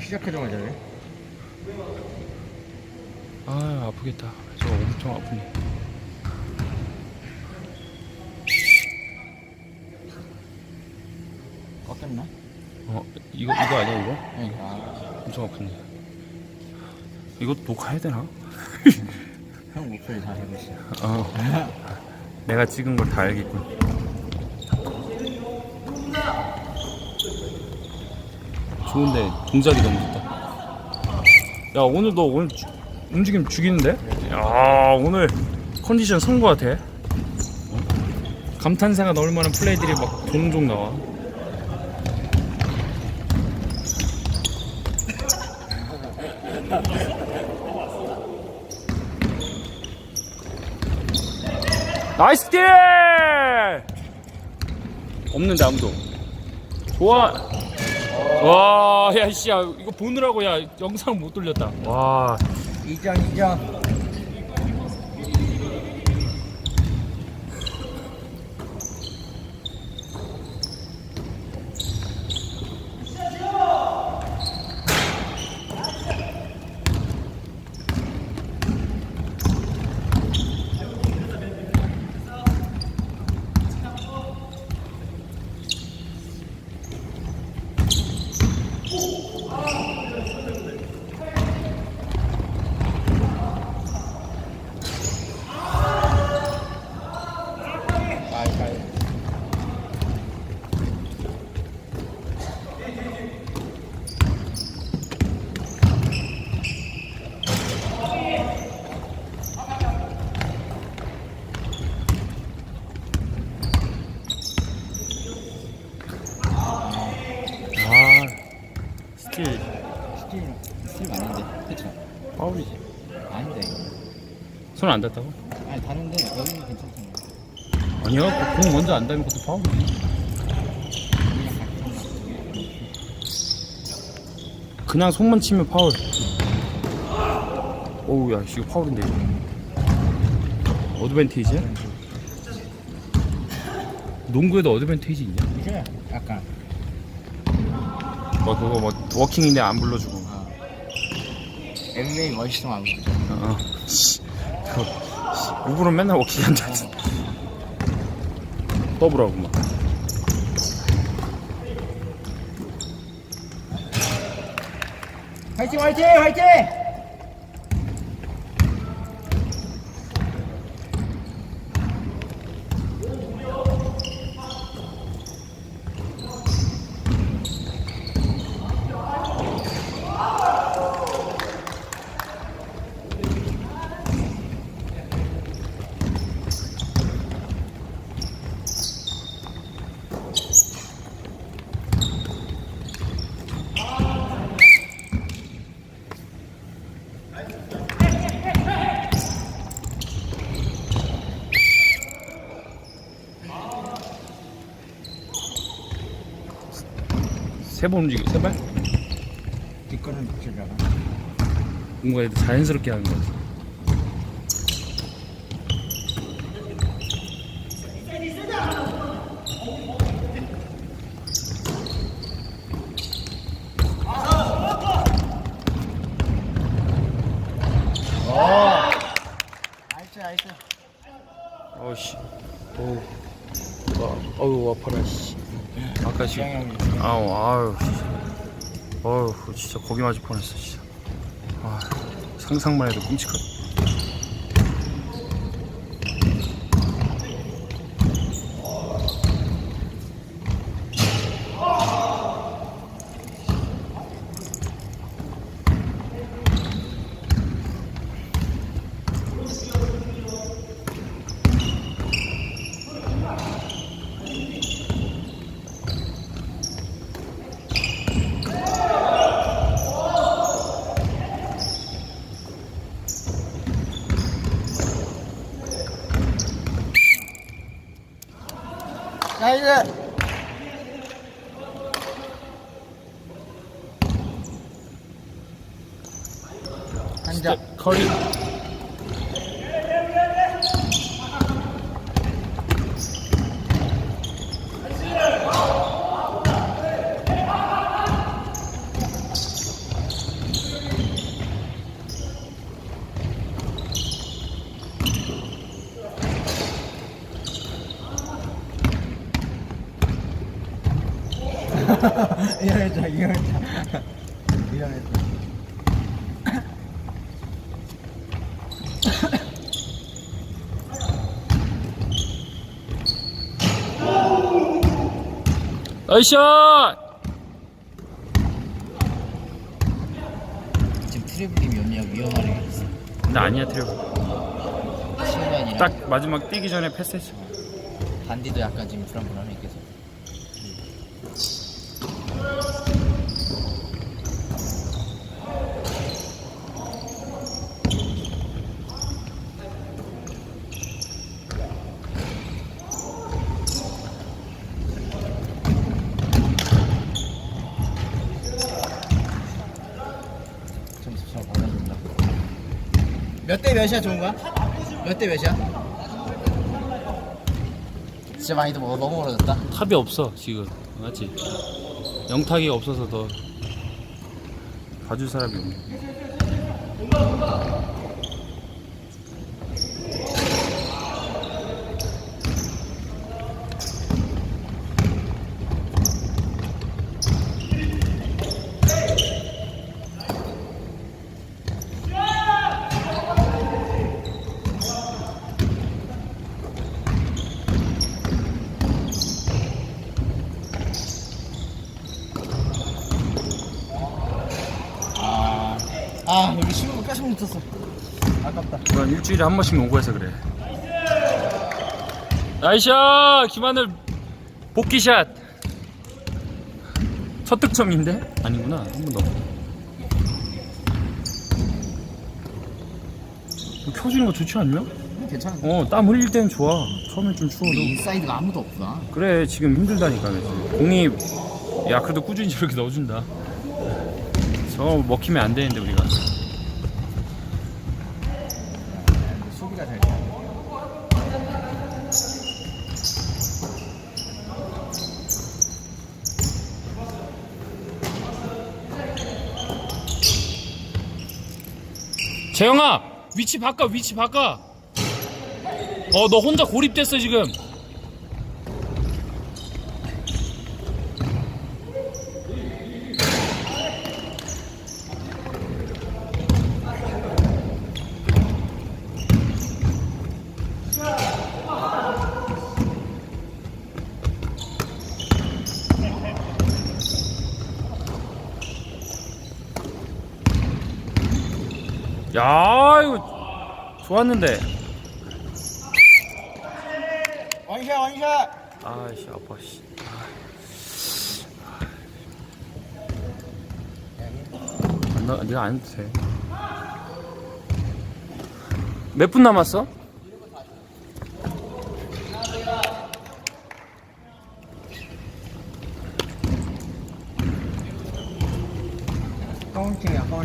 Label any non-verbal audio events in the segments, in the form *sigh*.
시작하자마자 왜? 아 아프겠다. 저 엄청 아프네. 꺾였나? 어 이거 이거 아니야 이거? 네. 아, 엄청 아프네. 이거 녹화해야 되나? 형 목소리 다 알고 있어. 어. 내가 찍은 걸 다 알겠군. 좋은데 동작이 너무 좋다. 야 오늘 너 오늘 주- 움직임 죽이는데? 야 오늘 컨디션 선거 같아. 어? 감탄사가 나올 만한 플레이들이 막 종종 나와. 나이스 딜! 없는데 아무도. 좋아. 와, 야, 씨, 야, 이거 보느라고, 야, 영상 못 돌렸다. 와, 이장 이장. 가이 가이. 아, 스틸, 스틸 스틸 맞는데. 그쵸? 파울이지. 아닌데. 손 안 닿다고? 아니 다른데 여기는 괜찮던데. 아니야, 공 먼저 안 닿으면 그것도 파울이지. 그냥 손만 치면 파울. 오우, 야, 씨, 이거 파울인데, 이거. 어드밴테이지야? 농구에도 어드밴테이지 있냐? 이제 약간. 뭐, 그거 뭐, 워킹인데 안 불러주고. 어. MMA 멋있어 하고 그죠? 어, 우불은 맨날 워킹 한다. 더블하고 막. 화이팅 화이팅 화이팅! 세 번 움직여, 세 발? 뒷걸음 붙이다가. 뭔가 애들 자연스럽게 하는 거지. 나이스 나이스. 어우씨. 어 우. 아, 어우, 아파라, 씨. 아까 씨. 아우. 씨. 어우, 진짜 고기 맞을 뻔했어, 진짜. 아, 상상만 해도 끔찍하다. 나이스. 한자. 커리. 이러겠다 이러겠다 이러겠다 나이샷! 지금 트래블링 연이야 위험하게 있어. 근데 아니야 트래블. 시간이랑 딱 마지막 뛰기 전에 패스했어. 반디도 약간 지금 불안불안해 계속 점수 잘 받아준다 몇 대 몇이야 좋은 거야? 몇 대 몇이야? 진짜 많이 더 너무 멀어졌다. 탑이 없어 지금 맞지? 영탁이 없어서 더 봐줄 사람이 없네 아, 아 여기 쉬운 거 뺏어 못했어. 아깝다. 이건 일주일에 한 번씩 오고 해서 그래 나이샷! 김하늘 복귀샷 첫 득점인데? 아니구나 한 번 더. 이거 켜지는 거 좋지 않냐? 괜찮아. 어, 땀 흘릴 땐 좋아. 처음엔 좀 추워도. 우리 인사이드가 아무도 없구나. 그래, 지금 힘들다니까. 그래서. 공이, 야, 그래도 꾸준히 저렇게 넣어준다. 저 먹히면 안 되는데, 우리가. 수비가 잘 돼. 재영아! 위치 바꿔, 위치 바꿔! 어, 너 혼자 고립됐어, 지금. 야, 이거 좋았는데. 원샷 원샷. 아이씨, 아파, 씨. 안 나, 네가 안 해도 돼. 몇 분 남았어?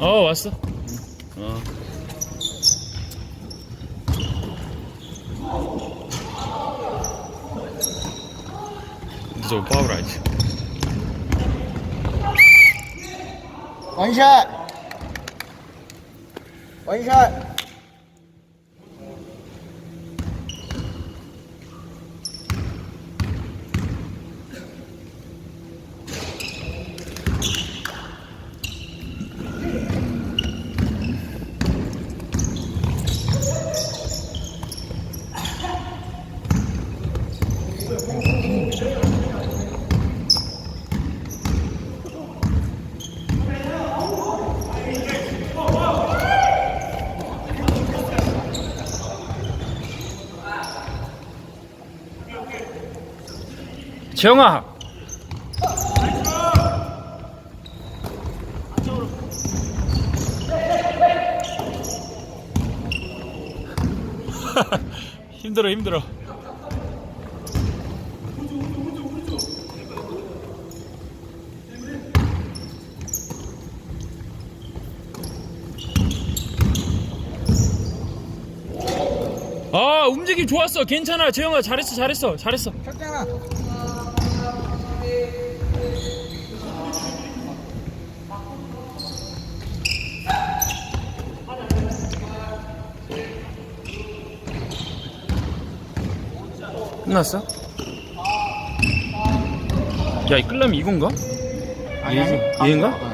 어, 왔어. 어. 늦어, 파울하지. 원 재영아! *laughs* 힘들어 힘들어 아 움직임 좋았어 괜찮아 재영아 잘했어 잘했어 잘했어 쳤잖아. 끝났어? 야, 이 끌라면 이건가? 아니, 얘- 아니. 얘인가? 어,